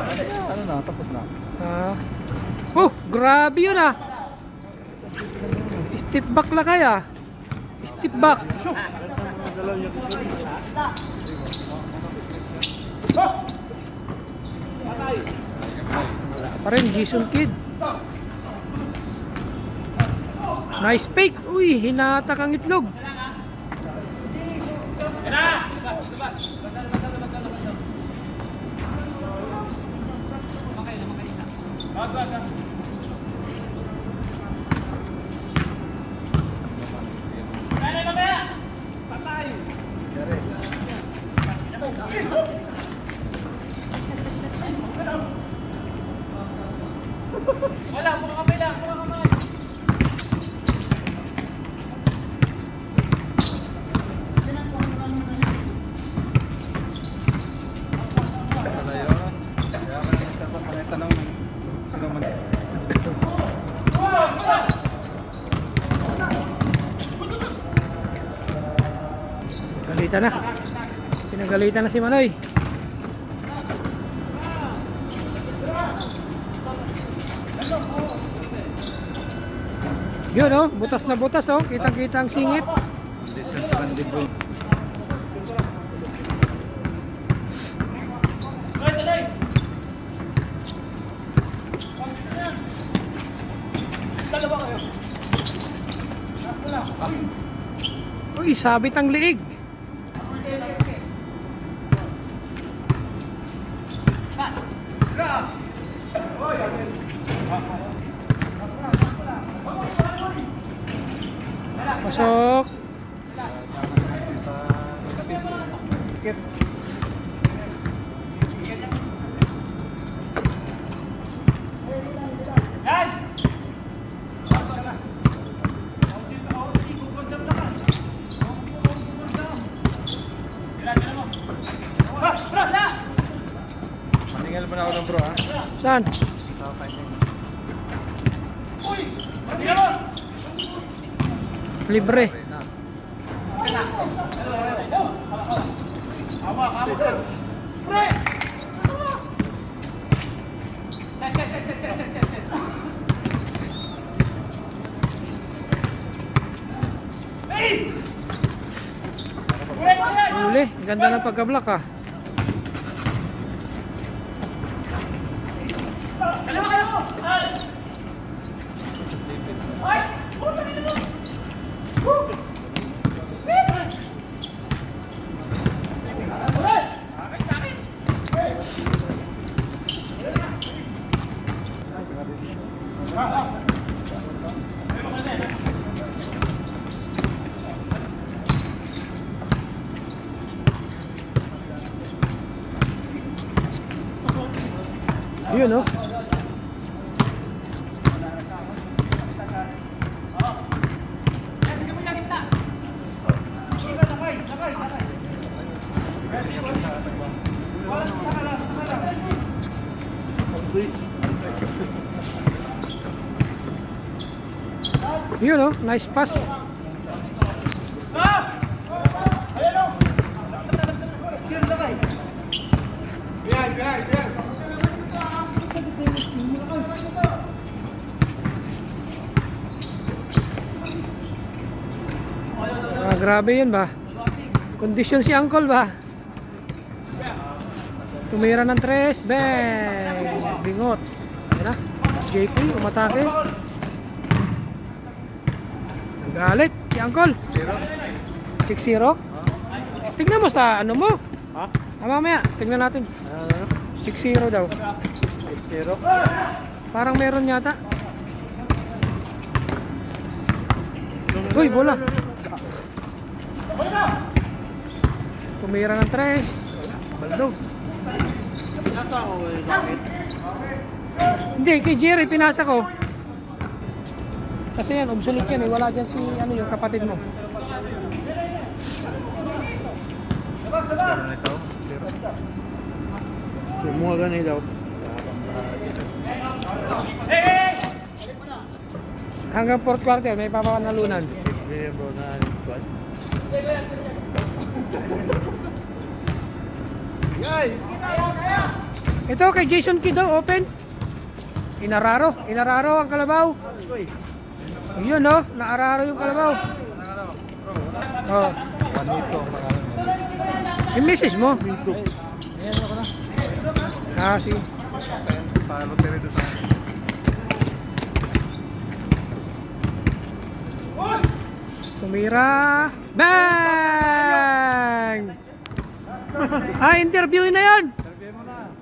Ano na, tapos na. Ah. Oh, grabe yun ah. Step back lang kaya. Step back. Pa rin, Jason Kidd. Nice fake. Uy, hinatak ang itlog. Wala Galitan na. Pinagalitan na si Manoy. Yun oh, butas na butas oh. Kitang-kita ang singit. Uy, sabit ang liig. Pasok. Maningil mo na ako ng bro ha. Saan? Sa fighting. Libre. Na. Uli, ganda ng pagka-block ah. Yun oh. Yun oh, nice pass. Ah, grabe yun ba? Kondisyon si Uncle ba? Tumira ng tres, bang! Bingot. Ayan na, JP, umatake. Nagalit si Uncle. Zero? 6-0. Tignan mo sa ano mo. Ha? Ah, mamaya, tignan natin. Ano? 6-0 daw. Zero? Parang meron yata. Uy, bola. Tumira ng tres. Baldo. Nasa ako yung jacket. Hindi, kay Jerry, pinasa ko. Kasi yan, obsolete yan eh. Wala dyan si ano, yung kapatid mo. Kumuha ganun daw. Hanggang fourth quarter, may papanalunan. Bigyan bro na squad. Yay! Ito kay Jason Kidd oh, open. Inararo, inararo ang kalabaw. Yun no, naararo yung kalabaw. Oh, Juanito, pangalan mo. yung message mo. Ayan ako na. Ah, si. Palo tiri doon sa Tumira. Bang! ah, interview na yon. Sabihin mo na.